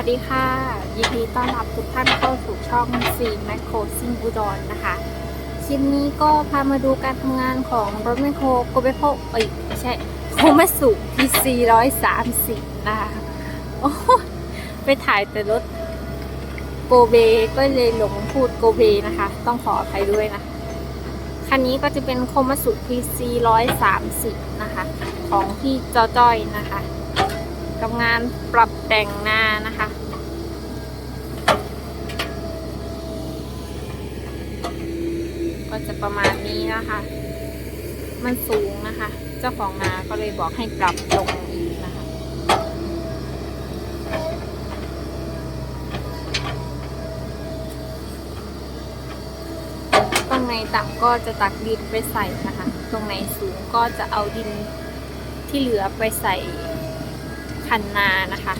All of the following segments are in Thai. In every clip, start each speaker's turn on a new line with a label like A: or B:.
A: วัสดีค่ะ ยินดีต้อนรับทุกท่านเข้าสู่ช่องซีแมคโครซิงอุดรนะคะคลิปนี้ก็พามาดูการทำงานของรถแมคโครโกเบโคเอ้ยไม่ใช่โคมาสุพีซีร้อยสามสิบนะคะโอ้ไปถ่ายแต่รถโกเบก็เลยหลงพูดโกเบนะคะ ต้องขออภัยด้วยนะ คันนี้ก็จะเป็นโคมาสุพีซีร้อยสามสิบนะคะ ของพี่จอจ้อยนะคะกับงานปรับแต่งหน้านะคะ ก็จะประมาณนี้นะคะ มันสูงนะคะ เจ้าของนาก็เลยบอกให้ปรับลงอีกนะคะ ตรงไหนต่ำก็จะตักดินไปใส่นะคะ ตรงไหนสูงก็จะเอาดินที่เหลือไปใส่คันนานะคะ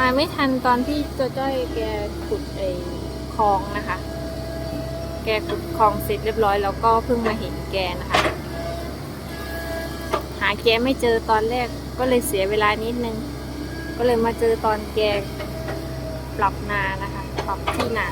A: มาไม่ทันตอนที่โจจ้อยแกขุดไอ้คลองนะคะ แกขุดคลองเสร็จเรียบร้อยแล้วก็เพิ่งมาเห็นแกนะคะ หาแกไม่เจอตอนแรกก็เลยเสียเวลานิดนึง ก็เลยมาเจอตอนแกปรับนานะคะ ปรับที่นา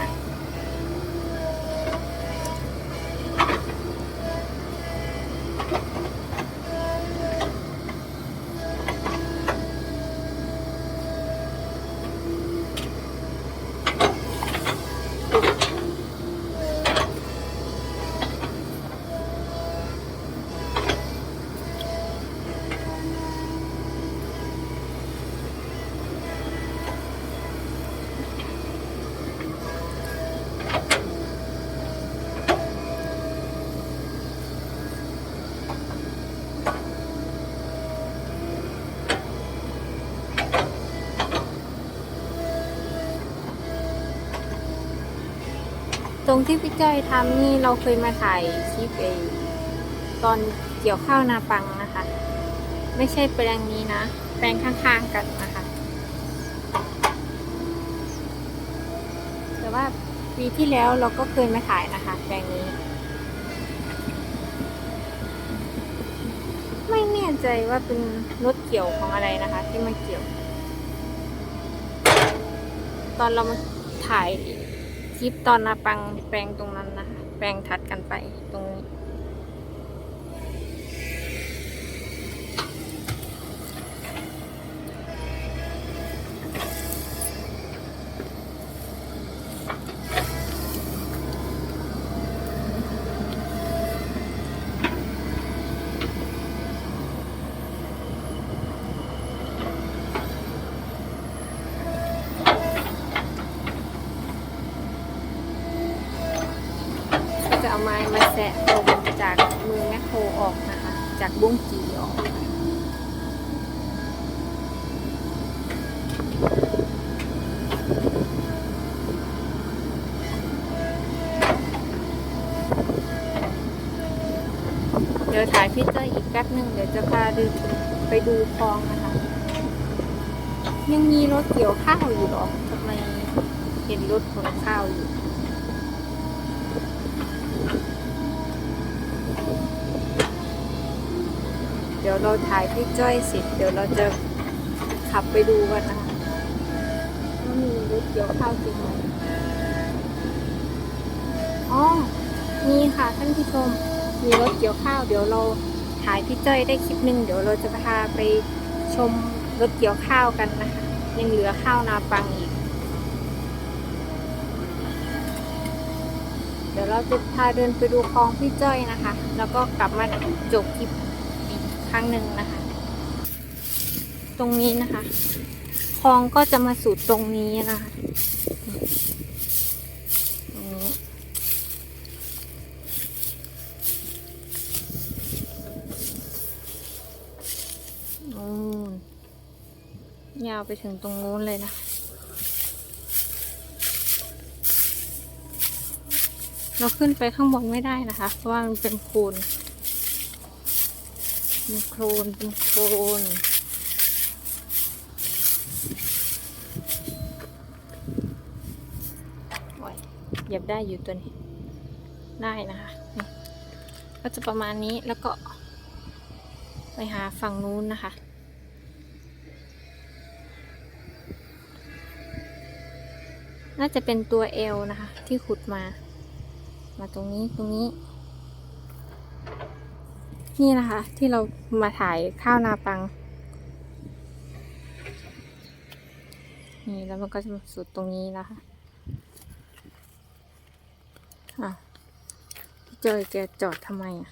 A: ตรงที่พี่จ้อยทำนี่เราเคยมาถ่ายคลิปเองตอนเกี่ยวข้าวนาปังนะคะ ไม่ใช่แปลงนี้นะ แปลงข้างๆกันนะคะ แต่ว่าปีที่แล้วเราก็เคยมาถ่ายนะคะ แปลงนี้ ไม่แน่ใจว่าเป็นรถเกี่ยวของอะไรนะคะ ที่มาเกี่ยว ตอนเรามาถ่าย คลิปตอนนาปังแปลงตรงนั้นนะคะ แปลงถัดกันไปตรงนี้ ไม้มาแสะลงจากมือแมคโครออกนะคะ จากบุ้งจีออกเดี๋ยวถ่ายพี่เจ้ยอีกแป๊บหนึ่งเดี๋ยวจะพาดูไปดูคลองนะคะ ยังมีรถเกี่ยวข้าวอยู่หรอทำไมเห็นรถขนข้าวอยู่ ดี๋ยวเราถ่ายพี่จ้อยเสร็จเดี๋ยวเราจะขับไปดูกันนะคะว่ามีรถเกี่ยวข้าวจริงไหมอ๋อมีค่ะท่านผู้ชม มีรถเกี่ยวข้าว เดี๋ยวเราถ่ายพี่จ้อยได้คลิปหนึ่งเดี๋ยวเราจะพาไปชมรถเกี่ยวข้าวกันนะคะ ยังเหลือข้าวนาปังอีก เดี๋ยวเราจะพาเดินไปดูคลองพี่จ้อยนะคะ แล้วก็กลับมาจบคลิป ครั้งหนึ่งนะคะ ตรงนี้นะคะคลองก็จะมาสู่ตรงนี้นะคะตรงนี้ยาวไปถึงตรงนู้นเลยนะเราขึ้นไปข้างบนไม่ได้นะคะ เพราะว่ามันเป็นโคลน เป็นโคลนเป็นโคลนโอ้ยเหยียบได้อยู่ตัวนี้ ได้นะคะ ก็จะประมาณนี้แล้วก็ ไปหาฝั่งนู้นนะคะน่าจะเป็นตัว L นะคะ ที่ขุดมา มาตรงนี้ตรงนี้ นี่นะคะ ที่เรามาถ่ายข้าวนาปัง นี่แล้วมันก็จะสุดตรงนี้นะคะอะเจอแกจอดทำไมอะ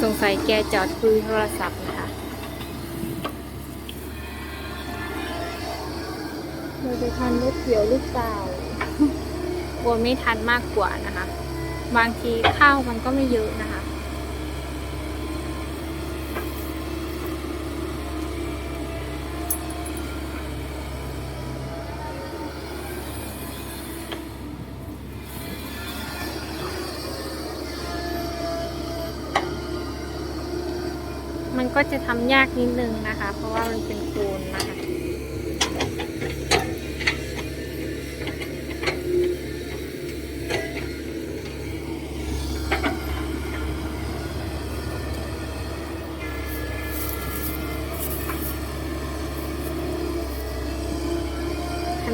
A: สงสัยแกจอดคุยโทรศัพท์นะคะเราจะทันรถเกี่ยวหรือเปล่า กลัวไม่ทันมากกว่านะคะ บางทีข้าวมันก็ไม่เยอะนะคะ มันก็จะทำยากนิดนึงนะคะ เพราะว่ามันเป็นโคลนนะคะ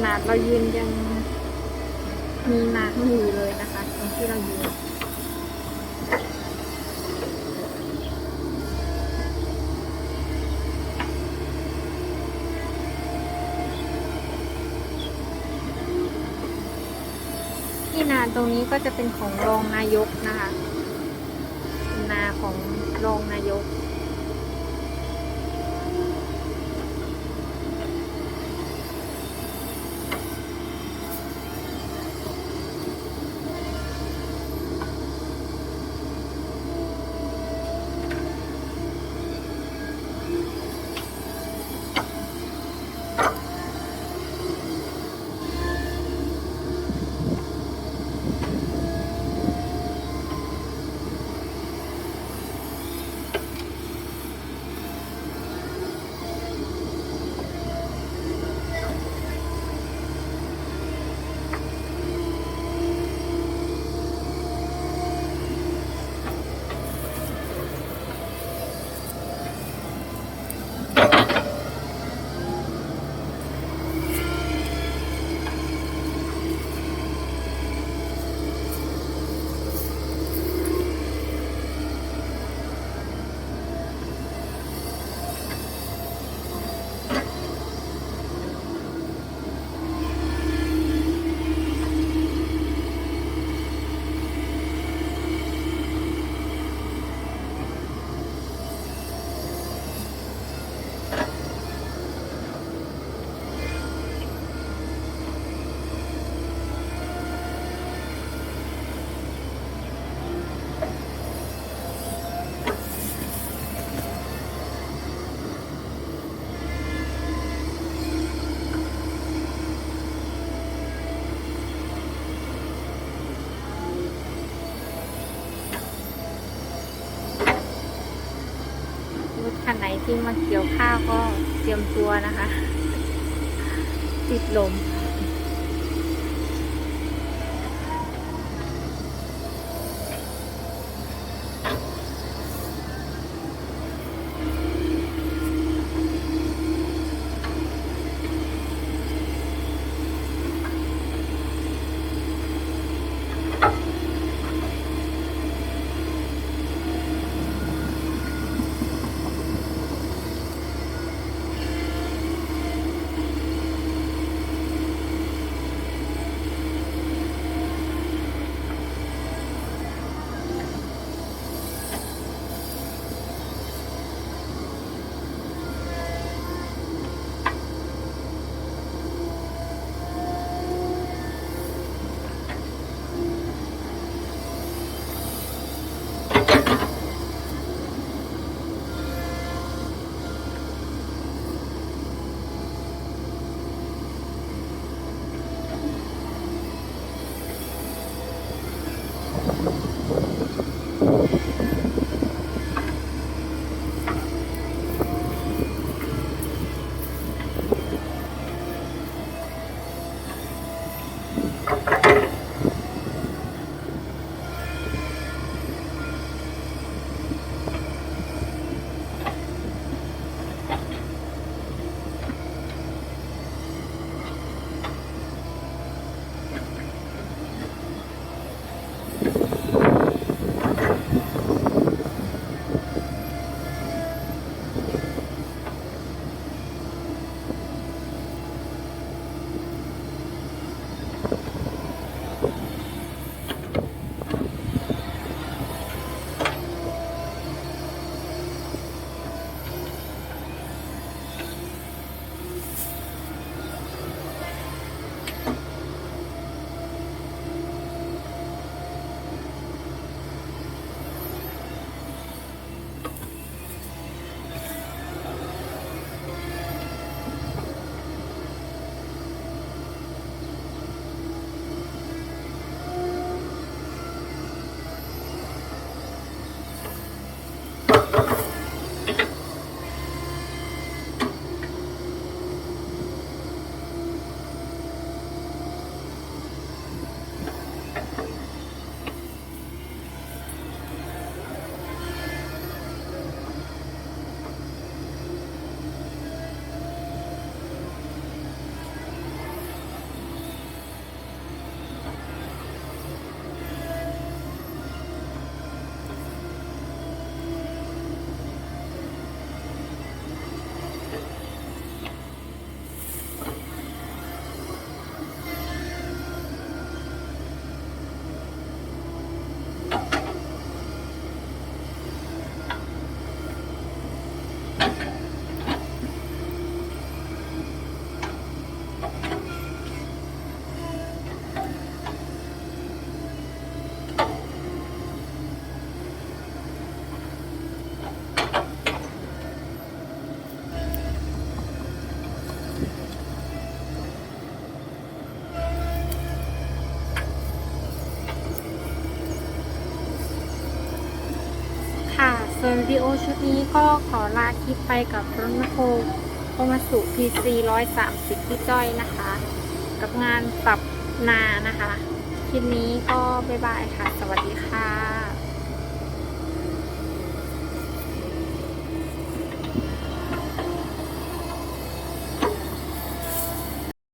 A: ข นาดเรายืนยังมีน้ำอยู่เลยนะคะ ตรงที่เรายืนที่นาตรงนี้ก็จะเป็นของรองนายกนะคะนนาของรองนายก ที่มาเกี่ยวข้าวก็เตรียมตัวนะคะ ติดลม ส่วนวิดีโอชุดนี้ก็ขอลาคลิปไปกับรถแมโคโคมาสุ PC 130พี่จ้อยนะคะ กับงานปรับนานะคะ คลิปนี้ก็บ๊ายบายค่ะ สวัสดีค่ะ